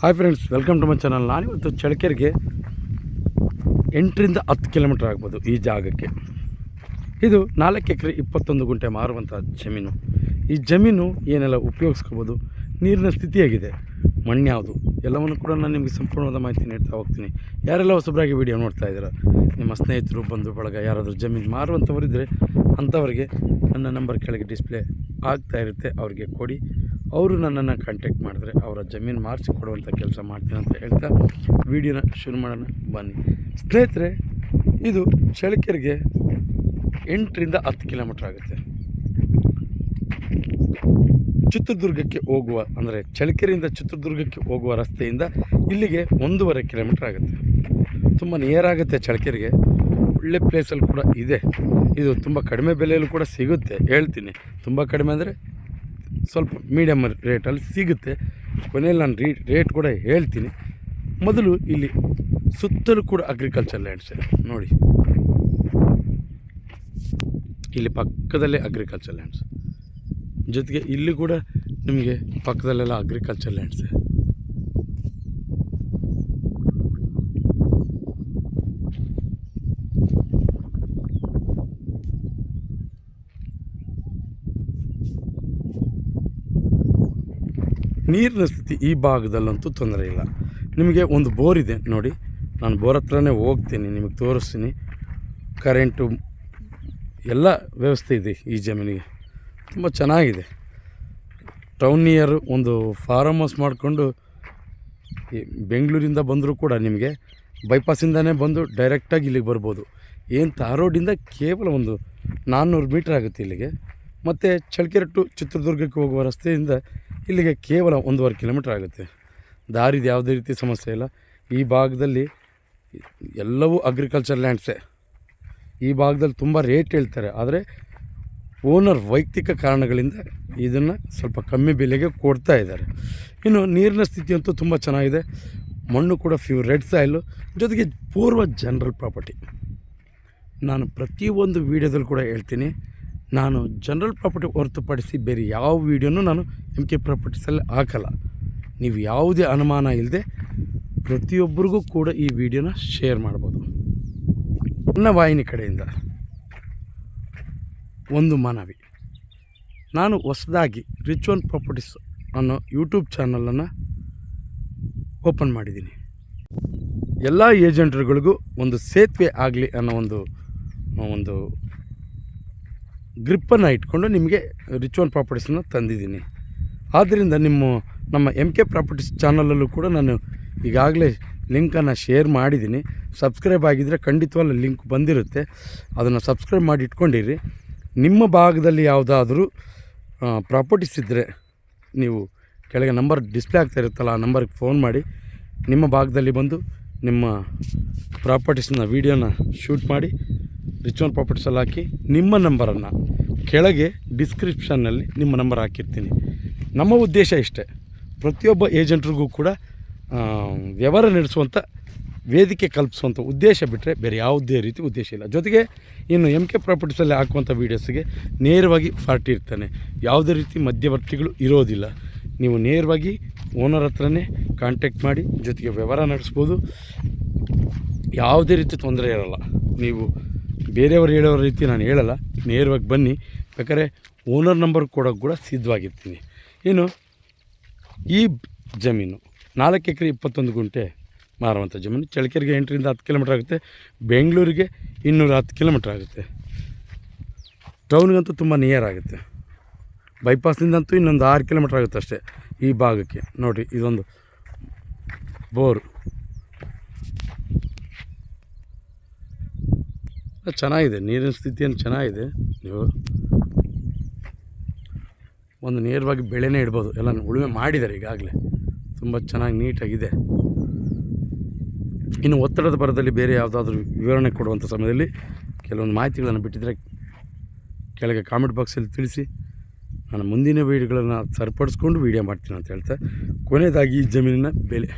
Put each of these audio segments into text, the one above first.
Hi friends welcome to my channel ನಾನಿವತ್ತು ಚಳಕೆರೆಗೆ ಎಂಟರಿಂದ ಹತ್ತು ಕಿಲೋಮೀಟ್ರ್ ಆಗ್ಬೋದು ಈ ಜಾಗಕ್ಕೆ. ಇದು ನಾಲ್ಕು ಎಕರೆ ಇಪ್ಪತ್ತೊಂದು ಗುಂಟೆ ಮಾರುವಂಥ ಜಮೀನು. ಈ ಜಮೀನು ಏನೆಲ್ಲ ಉಪಯೋಗಿಸ್ಕೋಬೋದು, ನೀರಿನ ಸ್ಥಿತಿಯಾಗಿದೆ ಮಣ್ಣು ಯಾವುದು, ಎಲ್ಲವನ್ನು ಕೂಡ ನಾನು ನಿಮಗೆ ಸಂಪೂರ್ಣವಾದ ಮಾಹಿತಿ ನೀಡ್ತಾ ಹೋಗ್ತೀನಿ. ಯಾರೆಲ್ಲ ಹೊಸಬ್ರಾಗಿ ವಿಡಿಯೋ ನೋಡ್ತಾ ಇದ್ದೀರಾ, ನಿಮ್ಮ ಸ್ನೇಹಿತರು, ಬಂಧು ಬಳಗ, ಯಾರಾದರೂ ಜಮೀನು ಮಾರುವಂಥವರಿದ್ದರೆ ಅಂಥವರಿಗೆ ನನ್ನ ನಂಬರ್ ಕೆಳಗೆ ಡಿಸ್ಪ್ಲೇ ಆಗ್ತಾ ಇರುತ್ತೆ, ಅವರಿಗೆ ಕೊಡಿ. ಅವರು ನನ್ನನ್ನು ಕಾಂಟ್ಯಾಕ್ಟ್ ಮಾಡಿದ್ರೆ ಅವರ ಜಮೀನು ಮಾರಿಸಿ ಕೊಡುವಂಥ ಕೆಲಸ ಮಾಡ್ತೀನಿ ಅಂತ ಹೇಳ್ತಾ ವಿಡಿಯೋನ ಶುರು ಮಾಡೋಣ, ಬನ್ನಿ. ಸ್ನೇಹಿತರೆ, ಇದು ಚಳಕೆರೆಗೆ ಎಂಟರಿಂದ ಹತ್ತು ಕಿಲೋಮೀಟ್ರ್ ಆಗುತ್ತೆ. ಚಿತ್ರದುರ್ಗಕ್ಕೆ ಹೋಗುವ, ಅಂದರೆ ಚಳಕೆರೆಯಿಂದ ಚಿತ್ರದುರ್ಗಕ್ಕೆ ಹೋಗುವ ರಸ್ತೆಯಿಂದ ಇಲ್ಲಿಗೆ ಒಂದೂವರೆ ಕಿಲೋಮೀಟ್ರ್ ಆಗುತ್ತೆ. ತುಂಬ ನಿಯರ್ ಆಗುತ್ತೆ ಚಳ್ಳಕೆರೆಗೆ. ಒಳ್ಳೆ ಪ್ಲೇಸಲ್ಲಿ ಕೂಡ ಇದೆ. ಇದು ತುಂಬ ಕಡಿಮೆ ಬೆಲೆಯಲ್ಲೂ ಕೂಡ ಸಿಗುತ್ತೆ. ಹೇಳ್ತೀನಿ. ತುಂಬ ಕಡಿಮೆ ಅಂದರೆ ಸ್ವಲ್ಪ ಮೀಡಿಯಮ್ ರೇಟಲ್ಲಿ ಸಿಗುತ್ತೆ. ಕೊನೆಯಲ್ಲಿ ನಾನು ರೀ ರೇಟ್ ಕೂಡ ಹೇಳ್ತೀನಿ. ಮೊದಲು ಇಲ್ಲಿ ಸುತ್ತಲೂ ಕೂಡ ಅಗ್ರಿಕಲ್ಚರ್ ಲ್ಯಾಂಡ್ಸ್ ಇದೆ. ನೋಡಿ. ಇಲ್ಲಿ ಪಕ್ಕದಲ್ಲೇ ಅಗ್ರಿಕಲ್ಚರ್ ಲ್ಯಾಂಡ್ಸ್ ಜೊತೆಗೆ ಇಲ್ಲಿ ಕೂಡ ನಿಮಗೆ ಪಕ್ಕದಲ್ಲೆಲ್ಲ ಅಗ್ರಿಕಲ್ಚರ್ ಲ್ಯಾಂಡ್ಸ್ ಇದೆ. ನೀರಿನ ಸ್ಥಿತಿ ಈ ಭಾಗದಲ್ಲಂತೂ ತೊಂದರೆ ಇಲ್ಲ. ನಿಮಗೆ ಒಂದು ಬೋರ್ ಇದೆ ನೋಡಿ. ನಾನು ಬೋರ್ ಹತ್ರನೇ ಹೋಗ್ತೀನಿ, ನಿಮಗೆ ತೋರಿಸ್ತೀನಿ. ಕರೆಂಟು ಎಲ್ಲ ವ್ಯವಸ್ಥೆ ಇದೆ ಈ ಜಮೀನಿಗೆ. ತುಂಬ ಚೆನ್ನಾಗಿದೆ. ಟೌನ್ ನಿಯರ್ ಒಂದು ಫಾರಮ್ ಹೌಸ್ ಮಾಡಿಕೊಂಡು ಬೆಂಗಳೂರಿಂದ ಬಂದರೂ ಕೂಡ ನಿಮಗೆ ಬೈಪಾಸಿಂದನೇ ಬಂದು ಡೈರೆಕ್ಟಾಗಿ ಇಲ್ಲಿಗೆ ಬರ್ಬೋದು. ಏನು ತಾರ್ ರೋಡಿಂದ ಕೇವಲ ಒಂದು ನಾನ್ನೂರು ಮೀಟ್ರ್ ಆಗುತ್ತೆ ಇಲ್ಲಿಗೆ. ಮತ್ತು ಚಳ್ಳಕೆರೆ ಟು ಚಿತ್ರದುರ್ಗಕ್ಕೆ ಹೋಗುವ ರಸ್ತೆಯಿಂದ ಇಲ್ಲಿಗೆ ಕೇವಲ ಒಂದೂವರೆ ಕಿಲೋಮೀಟ್ರ್ ಆಗುತ್ತೆ. ದಾರಿದು ಯಾವುದೇ ರೀತಿ ಸಮಸ್ಯೆ ಇಲ್ಲ. ಈ ಭಾಗದಲ್ಲಿ ಎಲ್ಲವೂ ಅಗ್ರಿಕಲ್ಚರ್ ಲ್ಯಾಂಡ್ಸೇ ಈ ಭಾಗದಲ್ಲಿ ತುಂಬ ರೇಟ್ ಹೇಳ್ತಾರೆ. ಆದರೆ ಓನರ್ ವೈಯಕ್ತಿಕ ಕಾರಣಗಳಿಂದ ಇದನ್ನು ಸ್ವಲ್ಪ ಕಮ್ಮಿ ಬೆಲೆಗೆ ಕೊಡ್ತಾ ಇದ್ದಾರೆ. ಇನ್ನು ನೀರಿನ ಸ್ಥಿತಿಯಂತೂ ತುಂಬ ಚೆನ್ನಾಗಿದೆ. ಮಣ್ಣು ಕೂಡ ಫ್ಯೂ ರೆಡ್ ಸಾಯಿಲು ಜೊತೆಗೆ ಪೂರ್ವ ಜನರಲ್ ಪ್ರಾಪರ್ಟಿ ನಾನು ಪ್ರತಿಯೊಂದು ವೀಡಿಯೋದಲ್ಲಿ ಕೂಡ ಹೇಳ್ತೀನಿ. ನಾನು ಜನರಲ್ ಪ್ರಾಪರ್ಟಿ ಹೊರತುಪಡಿಸಿ ಬೇರೆ ಯಾವ ವೀಡಿಯೋನೂ ನಾನು ಎಂ ಕೆ ಪ್ರಾಪರ್ಟೀಸಲ್ಲಿ ಹಾಕಲ್ಲ. ನೀವು ಯಾವುದೇ ಅನುಮಾನ ಇಲ್ಲದೆ ಪ್ರತಿಯೊಬ್ಬರಿಗೂ ಕೂಡ ಈ ವಿಡಿಯೋನ ಶೇರ್ ಮಾಡ್ಬೋದು. ನನ್ನ ವಾಹಿನಿ ಕಡೆಯಿಂದ ಒಂದು ಮನವಿ. ನಾನು ಹೊಸದಾಗಿ ರಿಚ್ ಒನ್ ಪ್ರಾಪರ್ಟೀಸ್ ಅನ್ನೋ ಯೂಟ್ಯೂಬ್ ಚಾನಲನ್ನು ಓಪನ್ ಮಾಡಿದ್ದೀನಿ. ಎಲ್ಲ ಏಜೆಂಟ್ರುಗಳಿಗೂ ಒಂದು ಸೇತುವೆ ಆಗಲಿ ಅನ್ನೋ ಒಂದು ಒಂದು ಗ್ರಿಪ್ಪನ್ನು ಇಟ್ಕೊಂಡು ನಿಮಗೆ ರಿಚ್ ಒನ್ ಪ್ರಾಪರ್ಟೀಸನ್ನು ತಂದಿದ್ದೀನಿ. ಆದ್ದರಿಂದ ನಿಮ್ಮ, ನಮ್ಮ ಎಂ ಕೆ ಪ್ರಾಪರ್ಟೀಸ್ ಚಾನಲಲ್ಲೂ ಕೂಡ ನಾನು ಈಗಾಗಲೇ ಲಿಂಕನ್ನು ಶೇರ್ ಮಾಡಿದ್ದೀನಿ. ಸಬ್ಸ್ಕ್ರೈಬ್ ಆಗಿದ್ದರೆ ಖಂಡಿತವಲ್ಲ ಲಿಂಕ್ ಬಂದಿರುತ್ತೆ. ಅದನ್ನು ಸಬ್ಸ್ಕ್ರೈಬ್ ಮಾಡಿ ಇಟ್ಕೊಂಡಿರಿ. ನಿಮ್ಮ ಭಾಗದಲ್ಲಿ ಯಾವುದಾದ್ರೂ ಪ್ರಾಪರ್ಟೀಸ್ ಇದ್ದರೆ ನೀವು ಕೆಳಗೆ ನಂಬರ್ ಡಿಸ್ಪ್ಲೇ ಆಗ್ತಾ ಇರುತ್ತಲ್ಲ, ಆ ನಂಬರ್ಗೆ ಫೋನ್ ಮಾಡಿ. ನಿಮ್ಮ ಭಾಗದಲ್ಲಿ ಬಂದು ನಿಮ್ಮ ಪ್ರಾಪರ್ಟೀಸ್ನ ವೀಡಿಯೋನ ಶೂಟ್ ಮಾಡಿ. ರಿಚ್ ಒನ್ ಪ್ರಾಪರ್ಟೀಸಲ್ಲಿ ಹಾಕಿ ನಿಮ್ಮ ನಂಬರನ್ನು ಕೆಳಗೆ ಡಿಸ್ಕ್ರಿಪ್ಷನ್ನಲ್ಲಿ ನಿಮ್ಮ ನಂಬರ್ ಹಾಕಿರ್ತೀನಿ. ನಮ್ಮ ಉದ್ದೇಶ ಇಷ್ಟೇ. ಪ್ರತಿಯೊಬ್ಬ ಏಜೆಂಟ್ರಿಗೂ ಕೂಡ ವ್ಯವಹಾರ ನಡೆಸುವಂಥ ವೇದಿಕೆ ಕಲ್ಪಿಸುವಂಥ ಉದ್ದೇಶ ಬಿಟ್ಟರೆ ಬೇರೆ ಯಾವುದೇ ರೀತಿ ಉದ್ದೇಶ ಇಲ್ಲ. ಜೊತೆಗೆ ಇನ್ನು ಎಂ ಕೆ ಪ್ರಾಪರ್ಟೀಸಲ್ಲಿ ಹಾಕುವಂಥ ವೀಡಿಯೋಸ್ಗೆ ನೇರವಾಗಿ ಫಾರ್ಟಿ ಇರ್ತಾನೆ. ಯಾವುದೇ ರೀತಿ ಮಧ್ಯವರ್ತಿಗಳು ಇರೋದಿಲ್ಲ. ನೀವು ನೇರವಾಗಿ ಓನರ್ ಹತ್ರನೇ ಕಾಂಟ್ಯಾಕ್ಟ್ ಮಾಡಿ, ಜೊತೆಗೆ ವ್ಯವಹಾರ ನಡೆಸ್ಬೋದು. ಯಾವುದೇ ರೀತಿ ತೊಂದರೆ ಇರೋಲ್ಲ. ನೀವು ಬೇರೆಯವರು ಹೇಳೋ ರೀತಿ ನಾನು ಹೇಳಲ್ಲ, ನೇರವಾಗಿ ಬನ್ನಿ. ಬೇಕಾದ್ರೆ ಓನರ್ ನಂಬರ್ ಕೊಡೋಕ್ಕೆ ಕೂಡ ಸಿದ್ಧವಾಗಿರ್ತೀನಿ. ಏನು? ಈ ಜಮೀನು ನಾಲ್ಕು ಎಕರೆ ಇಪ್ಪತ್ತೊಂದು ಗುಂಟೆ ಮಾರುವಂಥ ಜಮೀನು. ಚಳ್ಳಕೆರೆಗೆ ಎಂಟರಿಂದ ಹತ್ತು ಕಿಲೋಮೀಟ್ರ್ ಆಗುತ್ತೆ. ಬೆಂಗಳೂರಿಗೆ ಇನ್ನೂರ ಹತ್ತು ಕಿಲೋಮೀಟ್ರ್ ಆಗುತ್ತೆ. ಟೌನ್ಗಂತೂ ತುಂಬ ನಿಯರ್ ಆಗುತ್ತೆ. ಬೈಪಾಸ್ನಿಂದಂತೂ ಇನ್ನೊಂದು ಆರು ಕಿಲೋಮೀಟ್ರ್ ಆಗುತ್ತೆ ಅಷ್ಟೇ ಈ ಭಾಗಕ್ಕೆ. ನೋಡಿ, ಇದೊಂದು ಬೋರು. ಚೆನ್ನಾಗಿದೆ, ನೀರಿನ ಸ್ಥಿತಿಯನ್ನು ಚೆನ್ನಾಗಿದೆ. ನೀವು ಒಂದು ನೇರವಾಗಿ ಬೆಳೆನೇ ಇಡ್ಬೋದು, ಎಲ್ಲ ಉಳುಮೆ ಮಾಡಿದ್ದಾರೆ ಈಗಾಗಲೇ. ತುಂಬ ಚೆನ್ನಾಗಿ ನೀಟಾಗಿದೆ. ಇನ್ನು ಒತ್ತಡದ ಬರದಲ್ಲಿ ಬೇರೆ ಯಾವುದಾದ್ರೂ ವಿವರಣೆ ಕೊಡುವಂಥ ಸಮಯದಲ್ಲಿ ಕೆಲವೊಂದು ಮಾಹಿತಿಗಳನ್ನು ಬಿಟ್ಟಿದ್ದರೆ ಕೆಳಗೆ ಕಾಮೆಂಟ್ ಬಾಕ್ಸಲ್ಲಿ ತಿಳಿಸಿ, ನಾನು ಮುಂದಿನ ವೀಡಿಯೋಗಳನ್ನು ಸರಿಪಡಿಸ್ಕೊಂಡು ವೀಡಿಯೋ ಮಾಡ್ತೀನಿ ಅಂತ ಹೇಳ್ತಾ, ಕೊನೆಯದಾಗಿ ಈ ಜಮೀನಿನ ಬೆಲೆ.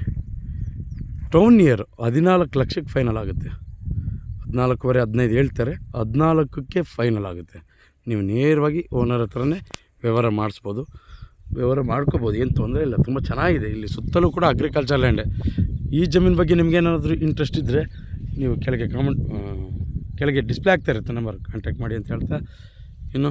ಟೌನ್ ನಿಯರ್ ಹದಿನಾಲ್ಕು ಲಕ್ಷಕ್ಕೆ ಫೈನಲ್ ಆಗುತ್ತೆ. ಹದಿನಾಲ್ಕುವರೆ, ಹದಿನೈದು ಹೇಳ್ತಾರೆ. ಹದಿನಾಲ್ಕಕ್ಕೆ ಫೈನಲ್ ಆಗುತ್ತೆ. ನೀವು ನೇರವಾಗಿ ಓನರ್ ಹತ್ರನೇ ವ್ಯವಹಾರ ಮಾಡಿಸ್ಬೋದು. ವ್ಯವಹಾರ ಮಾಡ್ಕೋಬೋದು. ಏನು ತೊಂದರೆ ಇಲ್ಲ. ತುಂಬ ಚೆನ್ನಾಗಿದೆ. ಇಲ್ಲಿ ಸುತ್ತಲೂ ಕೂಡ ಅಗ್ರಿಕಲ್ಚರ್ ಲ್ಯಾಂಡೆ ಈ ಜಮೀನು ಬಗ್ಗೆ ನಿಮಗೇನಾದರೂ ಇಂಟ್ರೆಸ್ಟ್ ಇದ್ದರೆ ನೀವು ಕೆಳಗೆ ಕಾಮೆಂಟ್ ಕೆಳಗೆ ಡಿಸ್ಪ್ಲೇ ಆಗ್ತಾ ಇರುತ್ತೆ ನಂಬರ್ ಕಾಂಟ್ಯಾಕ್ಟ್ ಮಾಡಿ ಅಂತ ಹೇಳ್ತಾ ಇನ್ನು